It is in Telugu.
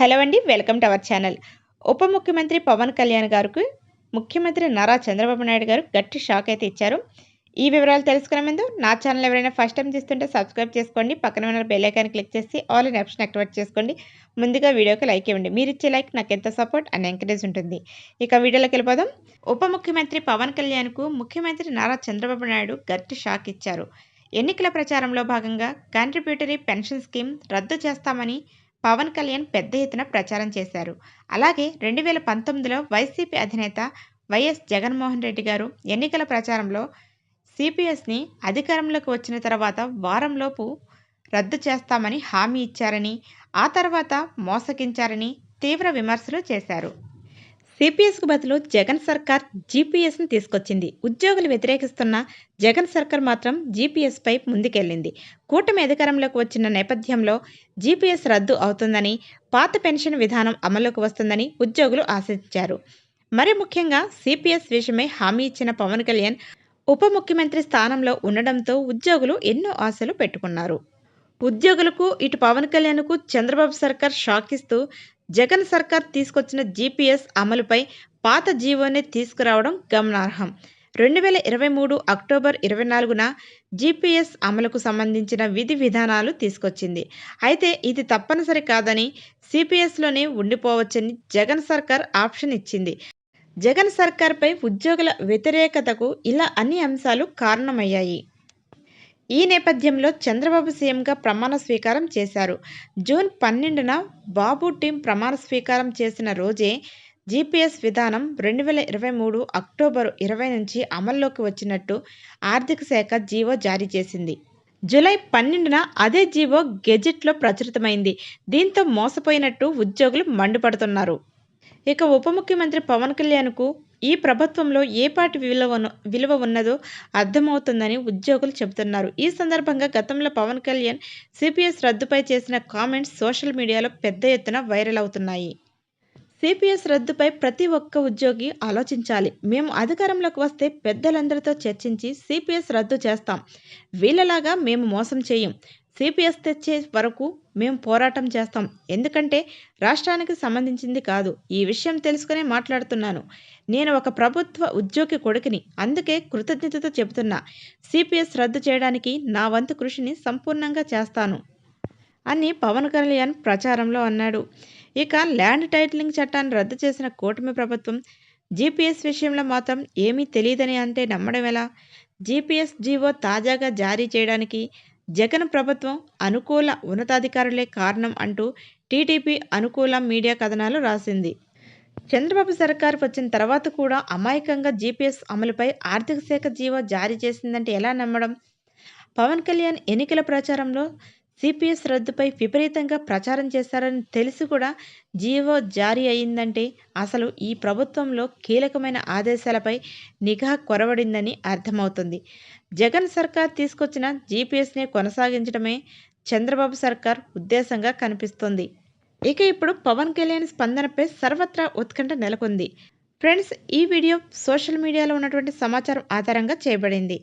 హలో అండి వెల్కమ్ టు అవర్ ఛానల్. ఉప ముఖ్యమంత్రి పవన్ కళ్యాణ్ గారికి ముఖ్యమంత్రి నారా చంద్రబాబు నాయుడు గారు గట్టి షాక్ అయితే ఇచ్చారు. ఈ వివరాలు తెలుసుకునే ముందు నా ఛానల్ ఎవరైనా ఫస్ట్ టైం చూస్తుంటే సబ్స్క్రైబ్ చేసుకోండి. పక్కన ఉన్న బెల్ ఐకాన్ క్లిక్ చేసి ఆల్ ఇన్ ఆప్షన్ యాక్టివేట్ చేసుకోండి. ముందుగా వీడియోకి లైక్ ఇవ్వండి. మీరు ఇచ్చే లైక్ నాకు ఎంత సపోర్ట్ అండ్ ఎంకరేజ్ ఉంటుంది. ఇక వీడియోలోకి వెళ్ళిపోదాం. ఉప ముఖ్యమంత్రి పవన్ కళ్యాణ్కు ముఖ్యమంత్రి నారా చంద్రబాబు నాయుడు గట్టి షాక్ ఇచ్చారు. ఎన్నికల ప్రచారంలో భాగంగా కాంట్రిబ్యూటరీ పెన్షన్ స్కీమ్ రద్దు చేస్తామని పవన్ కళ్యాణ్ పెద్ద ఎత్తున ప్రచారం చేశారు. అలాగే రెండు వేల పంతొమ్మిదిలో వైసీపీ అధినేత వైఎస్ జగన్మోహన్ రెడ్డి గారు ఎన్నికల ప్రచారంలో సిపిఎస్ని అధికారంలోకి వచ్చిన తర్వాత వారంలోపు రద్దు చేస్తామని హామీ ఇచ్చారని ఆ తర్వాత మోసగించారని తీవ్ర విమర్శలు చేశారు. సిపిఎస్కు బదులు జగన్ సర్కార్ జీపీఎస్ని తీసుకొచ్చింది. ఉద్యోగులు వ్యతిరేకిస్తున్న జగన్ సర్కార్ మాత్రం జీపీఎస్పై ముందుకెళ్ళింది కూటమి అధికారంలోకి వచ్చిన నేపథ్యంలో జీపీఎస్ రద్దు అవుతుందని పాత పెన్షన్ విధానం అమలుకు వస్తుందని ఉద్యోగులు ఆశించారు. మరి ముఖ్యంగా సిపిఎస్ విషయమై హామీ ఇచ్చిన పవన్ కళ్యాణ్ ఉప ముఖ్యమంత్రి స్థానంలో ఉండడంతో ఉద్యోగులు ఎన్నో ఆశలు పెట్టుకున్నారు. ఉద్యోగులకు ఇటు పవన్ కళ్యాణ్కు చంద్రబాబు సర్కార్ షాక్ ఇస్తూ జగన్ సర్కార్ తీసుకొచ్చిన జీపీఎస్ అమలుపై పాత జీవోని తీసుకురావడం గమనార్హం. రెండు వేల ఇరవై మూడు అక్టోబర్ ఇరవై నాలుగున జీపీఎస్ అమలుకు సంబంధించిన విధి విధానాలు తీసుకొచ్చింది. అయితే ఇది తప్పనిసరి కాదని సిపిఎస్లోనే ఉండిపోవచ్చని జగన్ సర్కార్ ఆప్షన్ ఇచ్చింది. జగన్ సర్కార్పై ఉద్యోగుల వ్యతిరేకతకు ఇలా అన్ని అంశాలు కారణమయ్యాయి. ఈ నేపథ్యంలో చంద్రబాబు సీఎంగా ప్రమాణ స్వీకారం చేశారు. జూన్ పన్నెండున బాబు టీం ప్రమాణ స్వీకారం చేసిన రోజే జీపీఎస్ విధానం రెండు వేల ఇరవై మూడు అక్టోబర్ ఇరవై నుంచి అమల్లోకి వచ్చినట్టు ఆర్థిక శాఖ జీవో జారీ చేసింది. జూలై పన్నెండున అదే జీవో గెజిట్లో ప్రచురితమైంది. దీంతో మోసపోయినట్టు ఉద్యోగులు మండిపడుతున్నారు. ఇక ఉప ముఖ్యమంత్రి పవన్ కళ్యాణ్కు ఈ ప్రభుత్వంలో ఏ పార్టీ విలువ విలువ ఉన్నదో అర్థమవుతుందని ఉద్యోగులు చెబుతున్నారు. ఈ సందర్భంగా గతంలో పవన్ కళ్యాణ్ సిపిఎస్ రద్దుపై చేసిన కామెంట్స్ సోషల్ మీడియాలో పెద్ద ఎత్తున వైరల్ అవుతున్నాయి. సిపిఎస్ రద్దుపై ప్రతి ఒక్క ఉద్యోగి ఆలోచించాలి. మేము అధికారంలోకి వస్తే పెద్దలందరితో చర్చించి సిపిఎస్ రద్దు చేస్తాం. వీళ్ళలాగా మేము మోసం చేయం. సిపిఎస్ తెచ్చే వరకు మేము పోరాటం చేస్తాం. ఎందుకంటే రాష్ట్రానికి సంబంధించింది కాదు. ఈ విషయం తెలుసుకునే మాట్లాడుతున్నాను. నేను ఒక ప్రభుత్వ ఉద్యోగి కొడుకుని. అందుకే కృతజ్ఞతతో చెబుతున్నా. సిపిఎస్ రద్దు చేయడానికి నా వంతు కృషిని సంపూర్ణంగా చేస్తాను. అని పవన్ కళ్యాణ్ ప్రచారంలో అన్నాడు. ఇక ల్యాండ్ టైటిలింగ్ చట్టాన్ని రద్దు చేసిన కూటమి ప్రభుత్వం జీపీఎస్ విషయంలో మాత్రం ఏమీ తెలియదని అంటే నమ్మడం ఎలా? జీపీఎస్ జీవో తాజాగా జారీ చేయడానికి జగన్ ప్రభుత్వం అనుకూల ఉన్నతాధికారులే కారణం అంటూ టీడీపీ అనుకూల మీడియా కథనాలు రాసింది. చంద్రబాబు సర్కార్ వచ్చిన తర్వాత కూడా అమాయకంగా జీపీఎస్ అమలుపై ఆర్థిక శాఖ జీవో జారీ చేసిందంటే ఎలా నమ్మడం? పవన్ కళ్యాణ్ ఎన్నికల ప్రచారంలో సిపిఎస్ రద్దుపై విపరీతంగా ప్రచారం చేశారని తెలిసి కూడా జీవో జారీ అయిందంటే అసలు ఈ ప్రభుత్వంలో కీలకమైన ఆదేశాలపై నిఘా కొరవడిందని అర్థమవుతుంది. జగన్ సర్కార్ తీసుకొచ్చిన జీపీఎస్ని కొనసాగించడమే చంద్రబాబు సర్కార్ ఉద్దేశంగా కనిపిస్తోంది. ఇక ఇప్పుడు పవన్ కళ్యాణ్ స్పందనపై సర్వత్రా ఉత్కంఠ నెలకొంది. ఫ్రెండ్స్ ఈ వీడియో సోషల్ మీడియాలో ఉన్నటువంటి సమాచారం ఆధారంగా చేయబడింది.